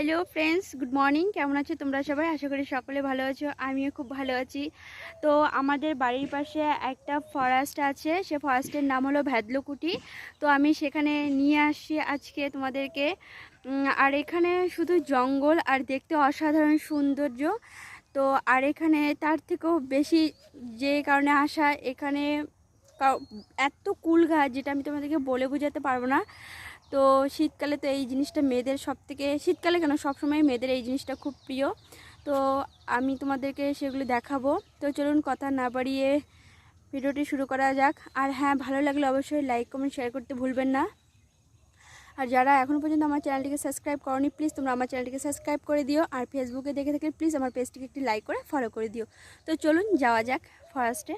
Hello friends good morning কেমন আছো তোমরা সবাই? আশা করি সকলে ভালো আছো। আমিও খুব ভালো আছি। তো আমাদের বাড়ির পাশে একটা ফরেস্ট আছে। সে ফরেস্টের নাম হলো ভ্যাদলকুটি। তো আমি সেখানে নিয়ে আসি আজকে তোমাদেরকে। আর এখানে শুধু জঙ্গল আর দেখতে অসাধারণ সৌন্দর্য। তো আর এখানে তার থেকেও বেশি যে কারণে আসা, এখানে এত কুল গাছ, যেটা আমি তোমাদেরকে বলে বোঝাতে পারব না। তো শীতকালে তো এই জিনিসটা মেয়েদের সব থেকে শীতকালে কেন? সবসময় মেয়েদের এই জিনিসটা খুব প্রিয়। তো আমি তোমাদেরকে সেগুলো দেখাবো। তো চলুন কথা না বাড়িয়ে ভিডিওটি শুরু করা যাক। আর হ্যাঁ ভালো লাগলে অবশ্যই লাইক কমেন্ট শেয়ার করতে ভুলবেন না। আর যারা এখনও পর্যন্ত আমার চ্যানেলটিকে সাবস্ক্রাইব করনি প্লিজ তোমরা আমার চ্যানেলটিকে সাবস্ক্রাইব করে দিও। আর ফেসবুকে দেখে থাকলে প্লিজ আমার পেজটিকে একটি লাইক করে ফলো করে দিও। তো চলুন যাওয়া যাক ফার্স্টে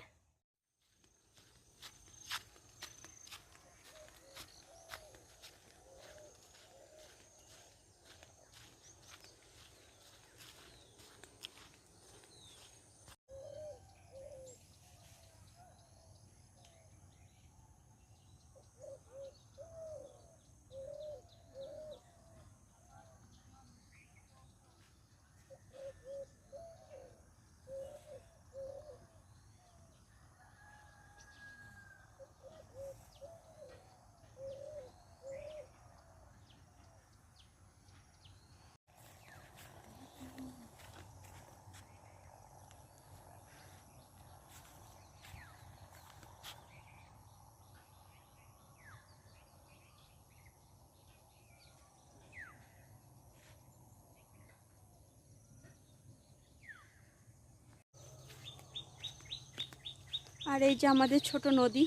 আর এই যে আমাদের ছোট নদী,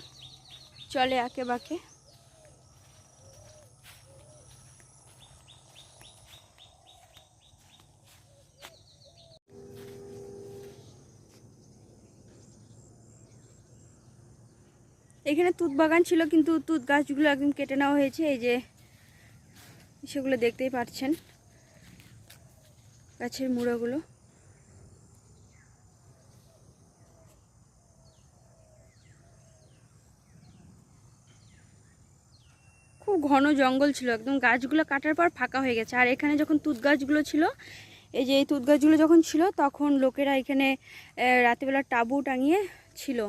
চলে আঁকে বাঁকে। এখানে তুত বাগান ছিল, কিন্তু তুত গাছগুলো একদম কেটে নেওয়া হয়েছে, এই যে সেগুলো দেখতেই পাচ্ছেন, গাছের মুড়োগুলো। খুব ঘন জঙ্গল ছিল, একদম গাছগুলো কাটার পর ফাঁকা হয়ে গেছে। আর এখানে যখন তুত গাছগুলো ছিল, এই যে এই তুত গাছগুলো যখন ছিল, তখন লোকেরা এখানে রাতেবেলা টাবু টাঙিয়ে ছিল।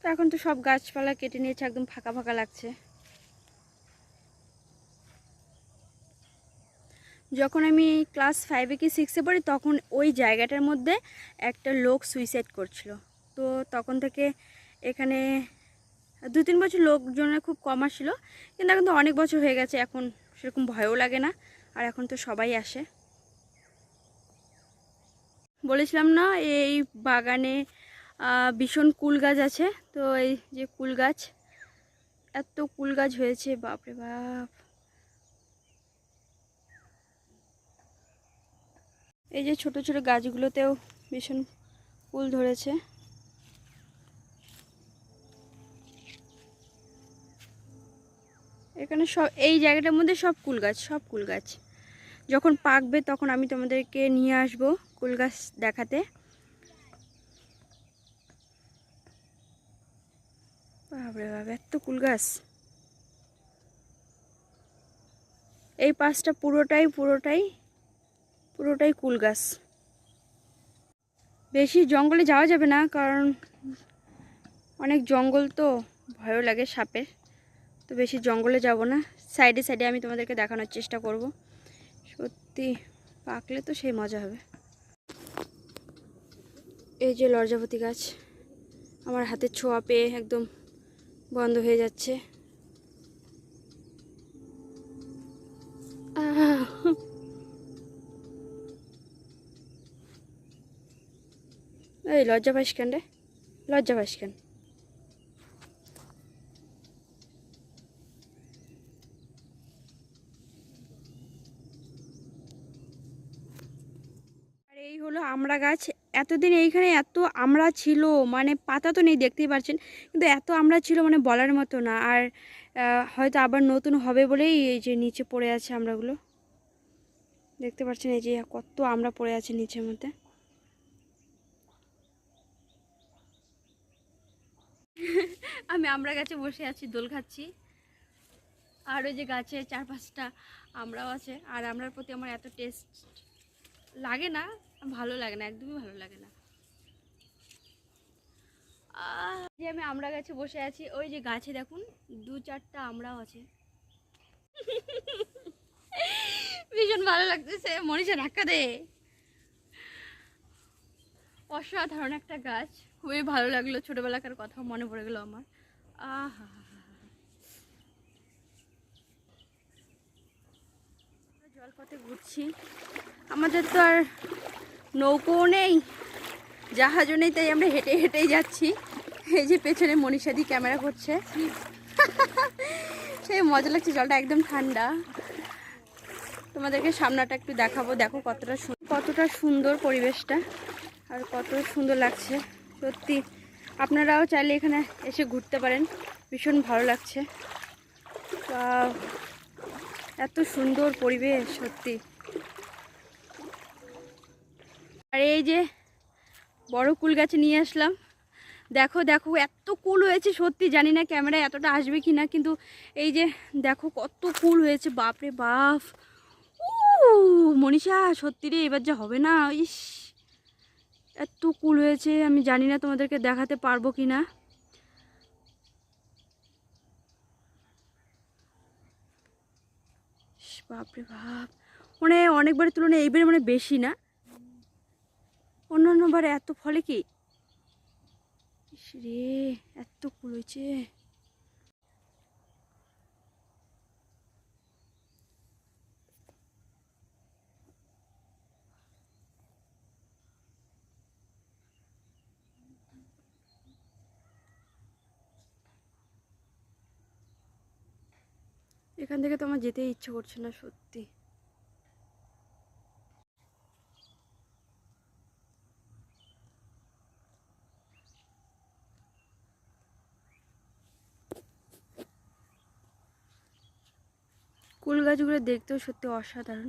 তো এখন তো সব গাছপালা কেটে নিয়েছে, একদম ফাঁকা ফাঁকা লাগছে। যখন আমি ক্লাস ফাইভে কি সিক্সে পড়ি, তখন ওই জায়গাটার মধ্যে একটা লোক সুইসাইড করছিল। তো তখন থেকে এখানে দু তিন বছর লোকজনের খুব কম আসছিল, কিন্তু এখন তো অনেক বছর হয়ে গেছে, এখন সেরকম ভয়ও লাগে না, আর এখন তো সবাই আসে। বলেছিলাম না, এই বাগানে ভীষণ কুল গাছ আছে, তো এই যে কুল গাছ, এত কুল গাছ হয়েছে, বাপরে বাপ। এই যে ছোট ছোট গাছগুলোতেও ভীষণ কুল ধরেছে। এখানে সব এই জায়গাটার মধ্যে সব কুল গাছ, সব কুল গাছ। যখন পাকবে তখন আমি তোমাদেরকে নিয়ে আসব কুল গাছ দেখাতে। বাবরে বাবা এত কুল গাছ। এই পাশটা পুরোটাই পুরোটাই পুরোটাই কুল গাছ। বেশি জঙ্গলে যাওয়া যাবে না, কারণ অনেক জঙ্গল তো, ভয়ও লাগে সাপের। তো বেশি জঙ্গলে যাব না। সাইডে সাইডে আমি তোমাদেরকে দেখানোর চেষ্টা করব। সত্যি পাকলে তো সেই মজা হবে। এই যে লর্জাপতি গাছ, আমার হাতের ছোঁয়া পেয়ে একদম বন্ধ হয়ে যাচ্ছে! এই লজ্জা পাইস কেন রে? লজ্জা পাইস কেন? হলো আমড়া গাছ। এতদিন এইখানে এত আমড়া ছিল মানে পাতা তো নেই, দেখতেই পাচ্ছেন। কিন্তু এত আমড়া ছিল মানে বলার মতো না। আর হয়তো আবার নতুন হবে বলেই এই যে নিচে পড়ে আছে আমড়াগুলো দেখতে পাচ্ছেন এই যে কত আমড়া পড়ে আছে নিচের মধ্যে। আমি আমরা গাছে বসে আছি, দোল খাচ্ছি। আর ওই যে গাছে চার পাঁচটা আমরাও আছে। আর আমরার প্রতি আমার এত টেস্ট লাগে না, ভালো লাগে না, একদমই ভালো লাগে না। যে আমি আমরা গাছে বসে আছি, ওই যে গাছে দেখুন, দু চারটা আমরাও আছে। ভীষণ ভালো লাগতেছে, মনীষা ধাক্কা দে। অসাধারণ একটা গাছ, খুবই ভালো লাগল, ছোটবেলাকার কথা মনে পড়ে গেলো আমার। আহা। জলপথে ঘুরছি। আমাদের তো আর নৌকোও নেই, জাহাজও নেই, তাই আমরা হেঁটে হেঁটেই যাচ্ছি। এই যে পেছনে মনীষাদি ক্যামেরা করছে। সেই মজা লাগছে, জলটা একদম ঠান্ডা। তোমাদেরকে সামনাটা একটু দেখাবো, দেখো কতটা সু- কতটা সুন্দর পরিবেশটা আর কত সুন্দর লাগছে। সত্যি, আপনারাও চাইলে এখানে এসে ঘুরতে পারেন, ভীষণ ভালো লাগছে। এত সুন্দর পরিবেশ, সত্যি। আর এই যে বড় কুল গাছে নিয়ে আসলাম। দেখো দেখো, এত কুল হয়েছে, সত্যি জানি না ক্যামেরায় এতটা আসবে কি না কিন্তু এই যে দেখো কত কুল হয়েছে, বাপরে বাপ। উ মনীষা, সত্যি রে, এবার যা হবে না, ইস। এত কুল হয়েছে, আমি জানি না তোমাদেরকে দেখাতে পারব কি না বাপরে বাপ। মানে অনেকবারের তুলনায় এইবারে মানে বেশি না। অন্যান্য বারে এত ফলে কি? রে, এত কুল হয়েছে এখান থেকে তো আমার যেতে ইচ্ছে করছে না, সত্যি। কুল গাছগুলো দেখতেও সত্যি অসাধারণ।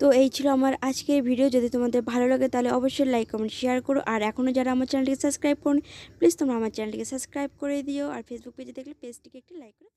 তো এই ছিল আমার আজকের ভিডিও যদি তোমাদের ভালো লাগে তাহলে অবশ্যই লাইক কমেন্ট শেয়ার করো। আর এখনও যারা আমার চ্যানেলটিকে সাবস্ক্রাইব করুন প্লিজ তোমরা আমার চ্যানেলটিকে সাবস্ক্রাইব করে দিও। আর ফেসবুক পেজে দেখলে পেজটিকে একটি লাইক করে